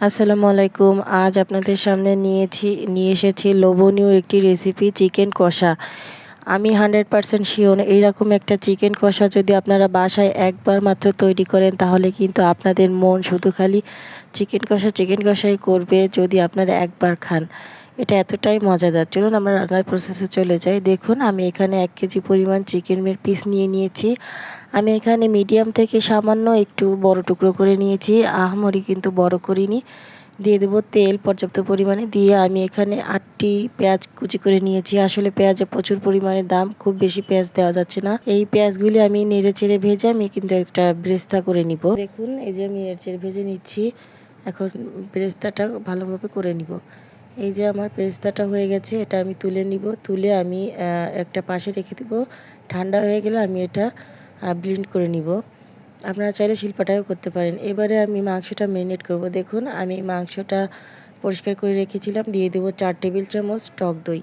আসসালামু আলাইকুম। আজ আপনাদের সামনে নিয়েছি, নিয়ে এসেছি লোভনীয় একটি রেসিপি চিকেন কষা। আমি হান্ড্রেড পারসেন্ট শিওন এইরকম একটা চিকেন কষা যদি আপনারা বাসায় একবার মাত্র তৈরি করেন, তাহলে কিন্তু আপনাদের মন শুধু খালি চিকেন কষা চিকেন কষাই করবে যদি আপনারা একবার খান। এটা এতটাই মজাদার। চলুন আমরা রান্নার প্রসেসে চলে যাই। দেখুন, আমি এখানে এক কেজি পরিমাণ চিকেনের পিস নিয়ে নিয়েছি। আমি এখানে মিডিয়াম থেকে সামান্য একটু বড় টুকরো করে নিয়েছি। আহমরি কিন্তু বড় করিনি। দিয়ে দেবো তেল পর্যাপ্ত পরিমাণে। দিয়ে আমি এখানে আটটি পেঁয়াজ কুচি করে নিয়েছি। আসলে পেঁয়াজে প্রচুর পরিমাণে দাম, খুব বেশি পেঁয়াজ দেওয়া যাচ্ছে না। এই পেঁয়াজগুলি আমি নেড়ে চেড়ে ভেজে আমি কিন্তু একটা ব্রেস্তা করে নিব। দেখুন, এই যে আমি নেড়ে চেড়ে ভেজে নিচ্ছি। এখন ব্রেস্তাটা ভালোভাবে করে নিব। এই যে আমার পেস্তাটা হয়ে গেছে, এটা আমি তুলে নিব। তুলে আমি একটা পাশে রেখে দেবো। ঠান্ডা হয়ে গেলে আমি এটা ব্লিন্ড করে নিব। আপনারা চাইলে শিল্পাটাও করতে পারেন। এবারে আমি মাংসটা ম্যারিনেট করব। দেখুন, আমি মাংসটা পরিষ্কার করে রেখেছিলাম। দিয়ে দেবো চার টেবিল চামচ টক দই।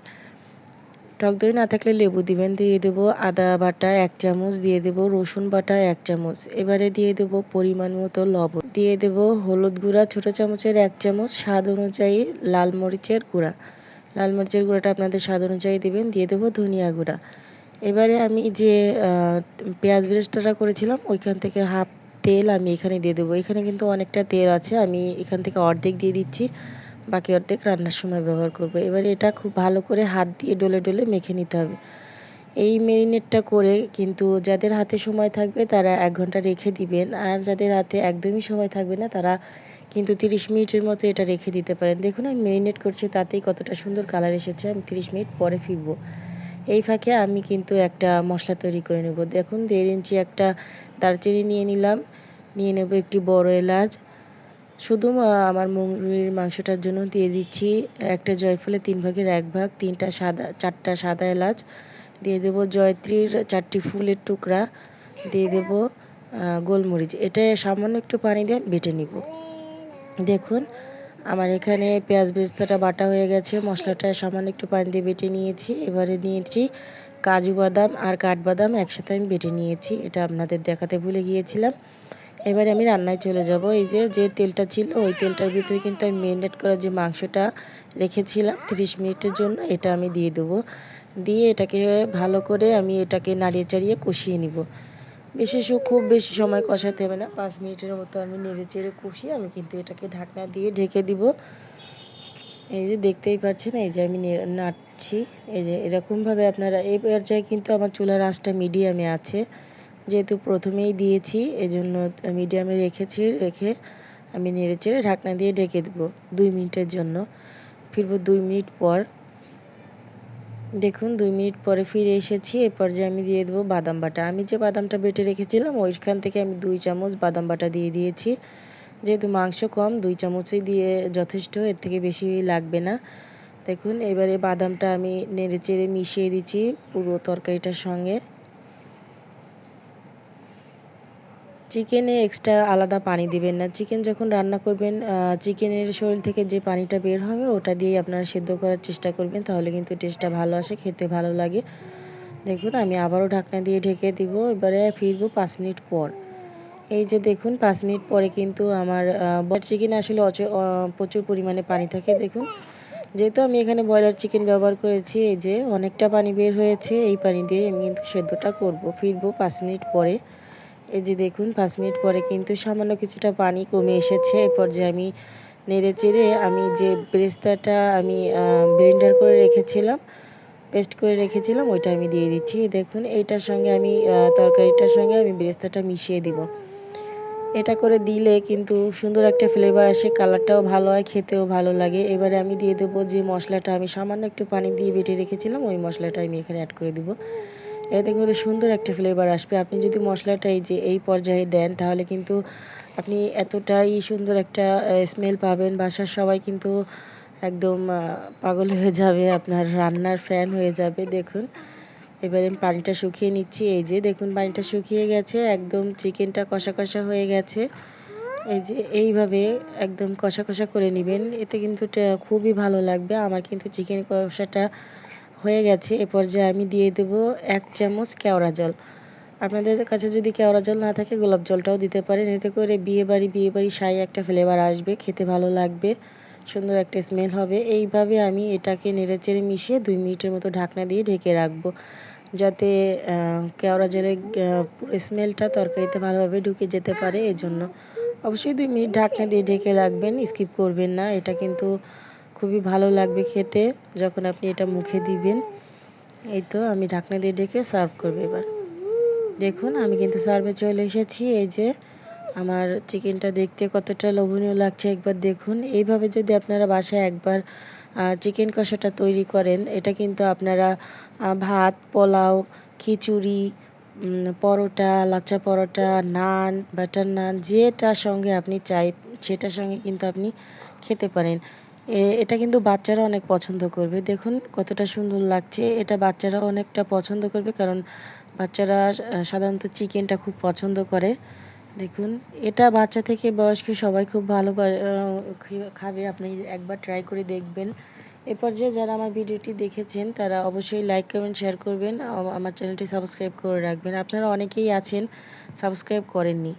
টক দই না থাকলে লেবু দিবেন, দিয়ে দেবো আদা বাটা এক চামচ, দিয়ে দেবো রসুন বাটা এক চামচ। এবারে দিয়ে দেবো পরিমাণ মতো লবণ। দিয়ে দেবো হলুদ গুঁড়া ছোটো চামচের এক চামচ, স্বাদ অনুযায়ী লাল মরিচের গুঁড়া। লাল মরিচের গুঁড়াটা আপনাদের স্বাদ অনুযায়ী দেবেন, দিয়ে দেবো ধনিয়া গুঁড়া। এবারে আমি যে পেঁয়াজ ব্রেস্টাটা করেছিলাম, ওইখান থেকে হাফ তেল আমি এখানে দিয়ে দেবো। এখানে কিন্তু অনেকটা তেল আছে, আমি এখান থেকে অর্ধেক দিয়ে দিচ্ছি। বাকি অর্ধেক রান্নার সময় ব্যবহার করব। এবার এটা খুব ভালো করে হাত দিয়ে ডলে ডলে মেখে নিতে হবে। এই মেরিনেটটা করে কিন্তু যাদের হাতে সময় থাকবে তারা এক ঘণ্টা রেখে দিবেন। আর যাদের হাতে একদমই সময় থাকবে না তারা কিন্তু তিরিশ মিনিটের মতো এটা রেখে দিতে পারেন। দেখুন আমি মেরিনেট করছি, তাতেই কতটা সুন্দর কালার এসেছে। আমি তিরিশ মিনিট পরে ফিরবো। এই ফাঁকে আমি কিন্তু একটা মশলা তৈরি করে নেব। দেখুন দেড় ইঞ্চি একটা দারচিনি নিয়ে নিলাম। নিয়ে নেব একটি বড় এলাচ। শুধু আমার মুরগির মাংসটার জন্য দিয়ে দিচ্ছি একটা জয়ফলের তিন ভাগের এক ভাগ, তিনটা সাদা, চারটা সাদা এলাচ। দিয়ে দেব জয়ত্রীর চারটি ফুলের টুকরা। দিয়ে দেব গোলমরিচ। এটা সামান্য একটু পানি দিয়ে বেটে নিব। দেখুন, আমার এখানে পেঁয়াজ বেস্তাটা বাটা হয়ে গেছে। মশলাটা সামান্য একটু পানি দিয়ে বেটে নিয়েছি। এবারে নিয়েছি কাজু বাদাম আর কাঠবাদাম একসাথে আমি বেটে নিয়েছি। এটা আপনাদের দেখাতে ভুলে গিয়েছিলাম। এবারে আমি রান্নায় চলে যাব। এই যে যে তেলটা ছিল, ওই তেলটার ভিতরে কিন্তু আমি মেরিনেট করা যে মাংসটা রেখেছিলাম তিরিশ মিনিটের জন্য, এটা আমি দিয়ে দেবো। দিয়ে এটাকে ভালো করে আমি এটাকে নাড়িয়ে চাড়িয়ে কষিয়ে নিব। বেশি খুব বেশি সময় কষাতে হবে না, পাঁচ মিনিটের মতো আমি নেড়ে চেড়ে কষিয়ে আমি কিন্তু এটাকে ঢাকনা দিয়ে ঢেকে দিব। এই যে, দেখতেই পাচ্ছেন, এই যে আমি নাড়ছি। এই যে, এরকমভাবে আপনারা, এই পর্যায়ে কিন্তু আমার চুলার আঁচটা মিডিয়ামে আছে। যেহেতু প্রথমেই দিয়েছি, এজন্য মিডিয়ামে রেখেছি, রেখে আমি নেড়ে চেড়ে ঢাকনা দিয়ে ঢেকে দেবো দুই মিনিটের জন্য। ফিরবো দুই মিনিট পর। দেখুন, দুই মিনিট পরে ফিরে এসেছি। এ পর্যায়ে আমি দিয়ে দেবো বাদাম বাটা। আমি যে বাদামটা বেটে রেখেছিলাম, ওইখান থেকে আমি দুই চামচ বাদাম বাটা দিয়ে দিয়েছি। যেহেতু মাংস কম, দুই চামচই দিয়ে যথেষ্ট, এর থেকে বেশি লাগবে না। দেখুন, এবারে বাদামটা আমি নেড়ে চেড়ে মিশিয়ে দিচ্ছি পুরো তরকারিটার সঙ্গে। চিকেনে এক্সট্রা আলাদা পানি দিবেন না। চিকেন যখন রান্না করবেন চিকেনের শরীর থেকে যে পানিটা বের হবে, ওটা দিয়েই আপনারা সেদ্ধ করার চেষ্টা করবেন, তাহলে কিন্তু টেস্টটা ভালো আসে, খেতে ভালো লাগে। দেখুন, আমি আবারও ঢাকনা দিয়ে ঢেকে দিব, এবারে ফিরবো পাঁচ মিনিট পর। এই যে দেখুন, পাঁচ মিনিট পরে কিন্তু আমার বয়েল চিকেন আসলে অচ প্রচুর পরিমাণে পানি থাকে, দেখুন। যেহেতু আমি এখানে ব্রয়লার চিকেন ব্যবহার করেছি, এই যে অনেকটা পানি বের হয়েছে, এই পানি দিয়ে আমি কিন্তু সেদ্ধটা করব। ফিরবো পাঁচ মিনিট পরে। এই যে দেখুন, পাঁচ মিনিট পরে কিন্তু সামান্য কিছুটা পানি কমে এসেছে। এই পর্যায়ে আমি নেড়ে চেড়ে আমি যে ব্রেস্তাটা আমি ব্লেন্ডার করে রেখেছিলাম, পেস্ট করে রেখেছিলাম, ওইটা আমি দিয়ে দিচ্ছি। দেখুন, এইটার সঙ্গে আমি তরকারিটার সঙ্গে আমি ব্রেস্তাটা মিশিয়ে দিব। এটা করে দিলে কিন্তু সুন্দর একটা ফ্লেভার আসে, কালারটাও ভালো হয়, খেতেও ভালো লাগে। এবারে আমি দিয়ে দেবো যে মশলাটা আমি সামান্য একটু পানি দিয়ে বেটে রেখেছিলাম, ওই মশলাটা আমি এখানে অ্যাড করে দেবো। এতে করে সুন্দর একটা ফ্লেভার আসবে। আপনি যদি মশলাটা এই যে এই পর্যায়ে দেন, তাহলে কিন্তু আপনি এতটাই সুন্দর একটা স্মেল পাবেন। বাসার সবাই কিন্তু একদম পাগল হয়ে যাবে, আপনার রান্নার ফ্যান হয়ে যাবে। দেখুন, এবারে আমি পানিটা শুকিয়ে নিচ্ছি। এই যে দেখুন, পানিটা শুকিয়ে গেছে, একদম চিকেনটা কষা কষা হয়ে গেছে। এই যে এইভাবে একদম কষা কষা করে নেবেন। এতে কিন্তু খুবই ভালো লাগবে। আমার কিন্তু চিকেন কষাটা হয়ে গেছে, এ পর্যায়ে আমি দিয়ে দেব এক চামচ কেওড়া জল। আপনাদের কাছে যদি কেওড়া জল না থাকে, গোলাপ জলটাও দিতে পারেন। এতে করে বিয়ে বাড়ি বিয়ে বাড়ি সাই একটা ফ্লেভার আসবে, খেতে ভালো লাগবে, সুন্দর একটা স্মেল হবে। এইভাবে আমি এটাকে নেড়েচেড়ে মিশিয়ে দুই মিনিটের মতো ঢাকনা দিয়ে ঢেকে রাখব, যাতে কেওড়া জলের স্মেলটা তরকারিতে ভালোভাবে ঢুকে যেতে পারে। এজন্য অবশ্যই দুই মিনিট ঢাকনা দিয়ে ঢেকে রাখবেন স্কিপ করবেন না। এটা কিন্তু খুবই ভালো লাগবে খেতে যখন আপনি এটা মুখে দিবেন। এই তো আমি ঢাকনা দিয়ে ঢেকে সার্ভ করব এবার। দেখুন, আমি কিন্তু সার্ভে চলে এসেছি। এই যে আমার চিকেনটা দেখতে কতটা লোভনীয় লাগছে একবার দেখুন। এইভাবে যদি আপনারা বাসায় একবার চিকেন কষাটা তৈরি করেন, এটা কিন্তু আপনারা ভাত, পোলাও, খিচুড়ি পরোটা, লাচ্চা পরোটা, নান বাটার নান যেটার সঙ্গে আপনি চাই, সেটার সঙ্গে কিন্তু আপনি খেতে পারেন। এটা কিন্তু বাচ্চারা অনেক পছন্দ করবে। দেখুন কতটা সুন্দর লাগছে। এটা বাচ্চারা অনেকটা পছন্দ করবে কারণ বাচ্চারা সাধারণত চিকেনটা খুব পছন্দ করে। দেখুন, এটা বাচ্চা থেকে বয়স্ক সবাই খুব ভালো খাবে। আপনি একবার ট্রাই করে দেখবেন। এ পর্যায়ে যারা আমার ভিডিওটি দেখেছেন, তারা অবশ্যই লাইক কমেন্ট শেয়ার করবেন। আমার চ্যানেলটি সাবস্ক্রাইব করে রাখবেন। আপনারা অনেকেই আছেন সাবস্ক্রাইব করেননি।